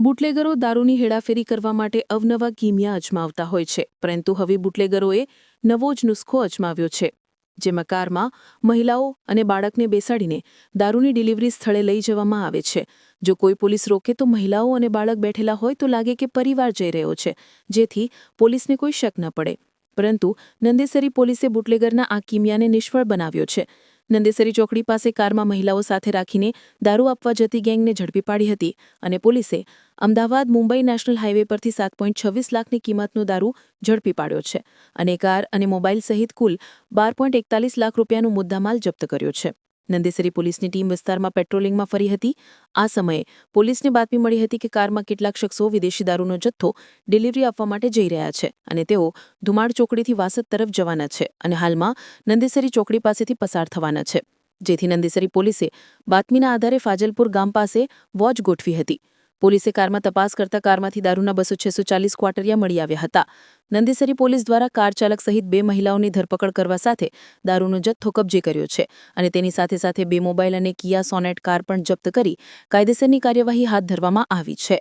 બુટલેગરો દારૂની હેરાફેરી કરવા માટે અવનવા કિમિયા અજમાવતા હોય છે, પરંતુ હવે બુટલેગરોએ નવો જ નુસ્ખો અજમાવ્યો છે, જેમાં કારમાં મહિલાઓ અને બાળકને બેસાડીને દારૂની ડિલિવરી સ્થળે લઈ જવામાં આવે છે. જો કોઈ પોલીસ રોકે તો મહિલાઓ અને બાળક બેઠેલા હોય તો લાગે કે પરિવાર જઈ રહ્યો છે, જેથી પોલીસને કોઈ શક ન પડે. પરંતુ નંદેસરી પોલીસે બુટલેગરના આ કિમિયાને નિષ્ફળ બનાવ્યો છે નંદેસરી ચોકડી પાસે કારમાં મહિલાઓ સાથે રાખીને દારૂ આપવા જતી ગેંગને ઝડપી પાડી હતી અને પોલીસે અમદાવાદ મુંબઈ નેશનલ હાઈવે પરથી સાત પોઈન્ટ છવ્વીસ લાખની કિંમતનો દારૂ ઝડપી પાડ્યો છે અને કાર અને મોબાઈલ સહિત કુલ બાર પોઈન્ટ એકતાલીસ લાખ રૂપિયાનો મુદ્દામાલ જપ્ત કર્યો છે. નંદેસરી પોલીસની ટીમ વિસ્તારમાં પેટ્રોલિંગમાં ફરી હતી. આ સમયે પોલીસને બાતમી મળી હતી કે કારમાં કેટલાક શખ્સો વિદેશી દારૂનો જથ્થો ડિલિવરી આપવા માટે જઈ રહ્યા છે અને તેઓ ધુમાડ ચોકડીથી વાસદ તરફ જવાના છે અને હાલમાં નંદેસરી ચોકડી પાસેથી પસાર થવાના છે. જેથી નંદેસરી પોલીસે બાતમીના આધારે ફાજલપુર ગામ પાસે વોચ ગોઠવી હતી. પોલીસે કારમાં તપાસ કરતા કારમાંથી દારૂના બસો છસો ચાલીસ ક્વાટરિયા મળી આવ્યા હતા. નંદેસરી પોલીસ દ્વારા કાર ચાલક સહિત બે મહિલાઓની ધરપકડ કરવા સાથે દારૂનો જથ્થો કબજે કર્યો છે અને તેની સાથે સાથે બે મોબાઈલ અને કિયા સોનેટ કાર પણ જપ્ત કરી કાયદેસરની કાર્યવાહી હાથ ધરવામાં આવી છે.